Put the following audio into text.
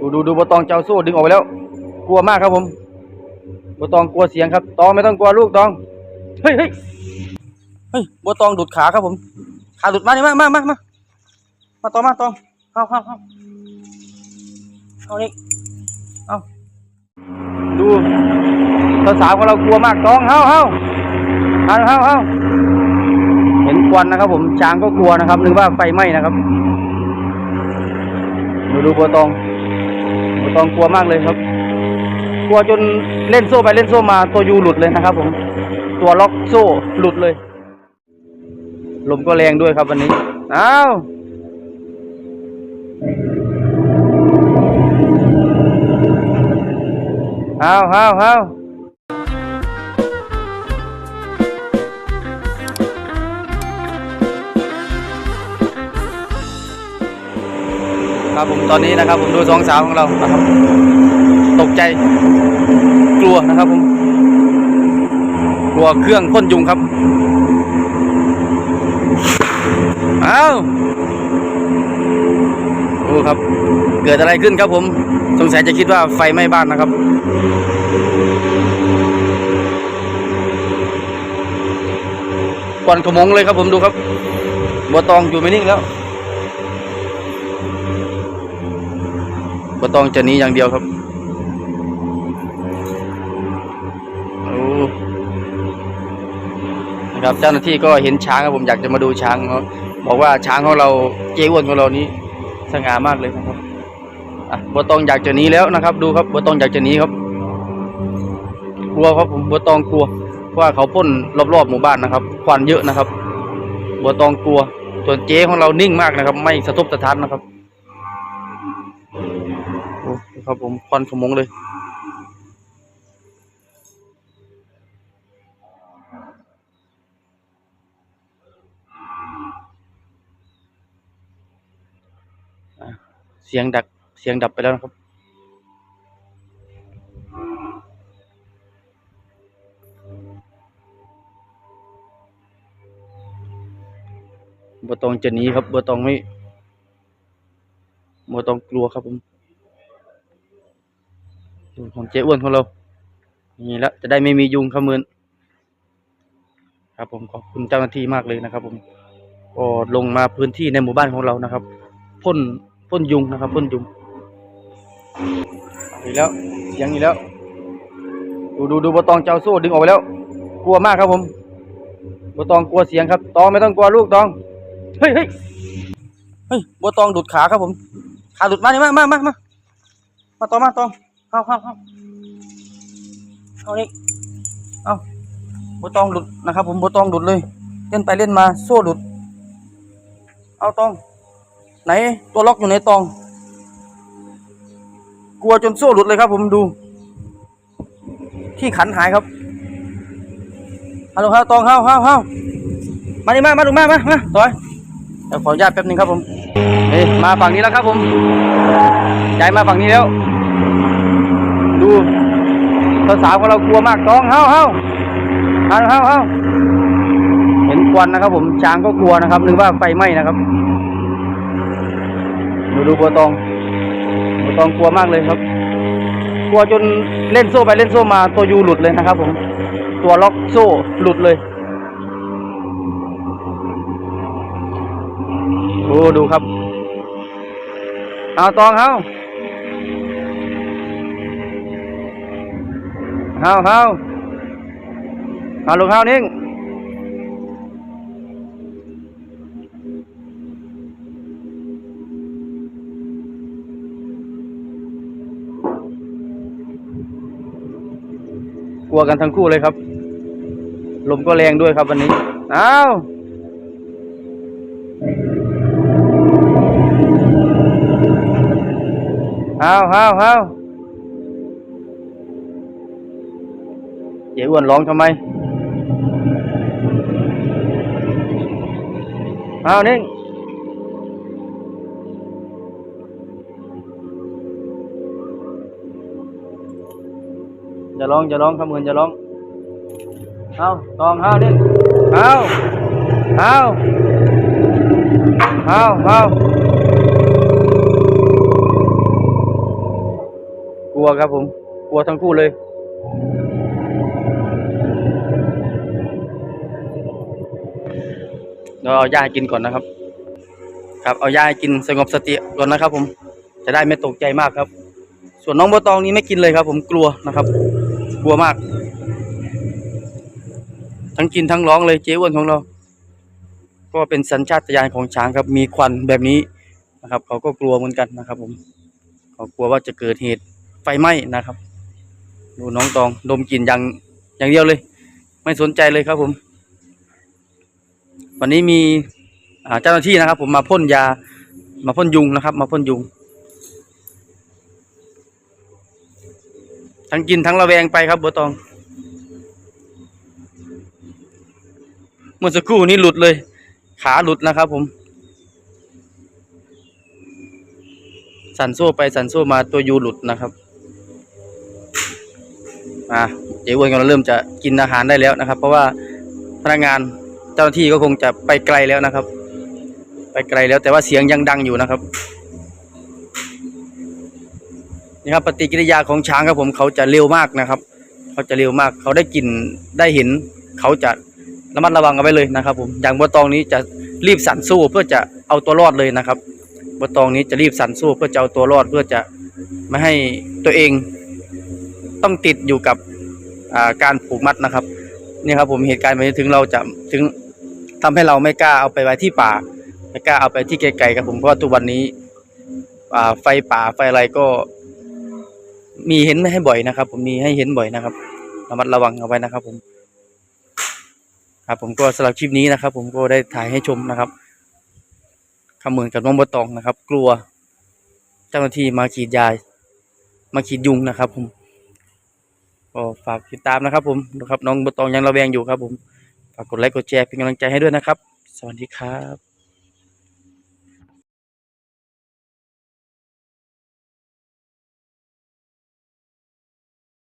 ดูดูดูบตองเจ้าสู้ดึงออกไปแล้ว กลัวมากครับผมบตองกลัวเสียงครับ ตองไม่ต้องกลัวลูกตอง เฮ้ยเฮ้ยเฮ้ยบตองดุดขาครับผม ขาดุดมานี่มามามามามาตองมาตองเข้าเข้าเข้าเอานี่เอาดูสาวของเรากลัวมากตองเฮ้าเฮ้าเฮ้าเฮ้าเฮ้าเห็นควันนะครับ ผมช้างก็กลัวนะครับ นึกว่าไฟไหม้นะครับ ดูดูบัวตอง ตองกลัวมากเลยครับ กลัวจนเล่นโซ่ไปเล่นโซ่มาตัวยูหลุดเลยนะครับ ผม ตัวล็อกโซ่หลุดเลย ลมก็แรงด้วยครับวันนี้อ้าวอ้าวอ้าวอ้าว ครับผมตอนนี้นะครับผมดูสองสาวของเรานะครับ ตกใจกลัวนะครับผมกลัวเครื่องพ่นยุงครับอ้าวโอ้ครับ เกิดอะไรขึ้นครับผมสงสัยจะคิดว่าไฟไหม้บ้านนะครับควันขมงเลยครับผมดูครับบัวตองอยู่ไม่นิ่งแล้ว บัวตองจะหนีอย่างเดียวครับโอ้นะครับเจ้าหน้าที่ก็เห็นช้างครับผมอยากจะมาดูช้างเขาบอกว่าช้างของเราเจ้อ้วนของเรานี้สง่ามากเลยนะครับอะบัวตองอยากจะหนีแล้วนะครับ ดูครับบัวตองอยากจะหนีครับ กลัวครับผมบัวตองกลัวว่าเขาพ่นรอบๆหมู่บ้านนะครับ ควันเยอะนะครับบัวตองกลัวส่วนเจ๊ของเรานิ่งมากนะครับ ไม่สะทบสะท้านนะครับ ครับผมควันขมงเลยเสียงดักเสียงดับไปแล้วนะครับ บัวตองจะหนีครับบัวตองไม่บัวตองกลัวครับผม ดูของเจ๊อ้วนของเรา นี่แล้วจะได้ไม่มียุงเข้ามือนครับผมขอบคุณเจ้าหน้าที่มากเลยนะครับ ผมก็ลงมาพื้นที่ในหมู่บ้านของเรานะครับพ่นพ่นยุงนะครับพ่นยุงอีกแล้วเสียงอีกแล้ว ดูดูดูบัวตองเจ้าสู้ดึงออกไปแล้ว กลัวมากครับผมบัวตองกลัวเสียงครับ ตองไม่ต้องกลัวลูกตองเฮ้ยเฮ้ยเฮ้ยบัวตองดุดขาครับผม ขาดุดมานี่มามามามามาตองมาตอง เข้าเข้าเข้าเอานี่เอาบัตองหลุดนะครับ ผมบัตองหลุดเลย เล่นไปเล่นมาโซ่หลุด เอาตอง ไหนตัวล็อกอยู่ในตอง กลัวจนโซ่หลุดเลยครับ ผมดู ที่ขันหายครับฮัลโหลครับตองเข้าเข้าเข้ามาดิมา มาดูมา มามาต่อยเดี๋ยวขออนุญาตแป๊บนึงครับผมเฮ้มาฝั่งนี้แล้วครับผมย้ายมาฝั่งนี้แล้ว ดูสาวๆของเรากลัวมากต้องเฮ้าเฮ้าเฮ้าเฮ้าเฮ้าเห็นควันนะครับ ผมช้างก็กลัวนะครับ นึกว่าไฟไหม้นะครับดูดูบัวตองบัวตองกลัวมากเลยครับ กลัวจนเล่นโซ่ไปเล่นโซ่มาตัวยูหลุดเลยนะครับ ผม ตัวล็อกโซ่หลุดเลยโอ้ดูครับ เอาตองเอา เอาเอาเอาลูกเอานิ่งกลัวกันทั้งคู่เลยครับ ลมก็แรงด้วยครับวันนี้เอาเอาเอาเอา เจ๊อ้วนร้องทำไมเอานิ่งอย่าร้องอย่าร้องคำเงินอย่าร้องเอาตองเอานิ่งเอาเอาเอาเอากลัวครับผม กลัวทั้งคู่เลย เราเอายาให้กินก่อนนะครับ ครับเอายาให้กินสงบสติก่อนนะครับ ผมจะได้ไม่ตกใจมากครับ ส่วนน้องบัวตองนี้ไม่กินเลยครับ ผมกลัวนะครับ กลัวมาก ทั้งกินทั้งร้องเลยเจ๊อ้วนของเรา ก็เป็นสัญชาตญาณของช้างครับ มีควันแบบนี้นะครับ เขาก็กลัวเหมือนกันนะครับ ผมเขากลัวว่าจะเกิดเหตุไฟไหม้นะครับ ดูน้องตองดมกลิ่นอย่างอย่างเดียวเลย ไม่สนใจเลยครับผม วันนี้มีเจ้าหน้าที่นะครับ ผมมาพ่นยา มาพ่นยุงนะครับ มาพ่นยุง ทั้งกินทั้งระแวงไปครับบัวตอง เมื่อสักครู่นี้หลุดเลย ขาหลุดนะครับ ผม สันโซ่ไปสันโซ่มาตัวยูหลุดนะครับอ่าเจ๊อ้วนก็เริ่มจะกินอาหารได้แล้วนะครับ เพราะว่าพนักงาน เจ้าหน้าที่ก็คงจะไปไกลแล้วนะครับ ไปไกลแล้วแต่ว่าเสียงยังดังอยู่นะครับนี่ครับปฏิกิริยาของช้างครับผมเขาจะเร็วมากนะครับ เขาจะเร็วมาก เขาได้กลิ่นได้เห็น เขาจะระมัดระวังเอาไว้เลยนะครับ ผมอย่างบัวตองนี้จะรีบสั่นสู้เพื่อจะเอาตัวรอดเลยนะครับบัวตองนี้จะรีบสั่นสู้เพื่อจะเอาตัวรอดเพื่อจะไม่ให้ตัวเองต้องติดอยู่กับการผูกมัดนะครับนี่ครับผมเหตุการณ์แบบนี้ถึงเราจะถึง ทำให้เราไม่กล้าเอาไปไว้ที่ป่า ไม่กล้าเอาไปที่ไกลๆครับผมเพราะว่าทุกวันนี้ไฟป่าไฟอะไรก็ มีเห็นไม่ให้บ่อยนะครับ ผมมีให้เห็นบ่อยนะครับระมัดระวังเอาไว้นะครับ ผม ครับผมก็สำหรับคลิปนี้นะครับ ผมก็ได้ถ่ายให้ชมนะครับคำเหมือนกับน้องบัวตองนะครับ กลัว เจ้าหน้าที่มาขีดยามาขีดยุงนะครับ ผมก็ฝากติดตามนะครับ ผมนะครับ น้องบัวตองยังระแวงอยู่ครับ ผม ฝากกดไลค์กดแชร์เป็นกำลังใจให้ด้วยนะครับ สวัสดีครับ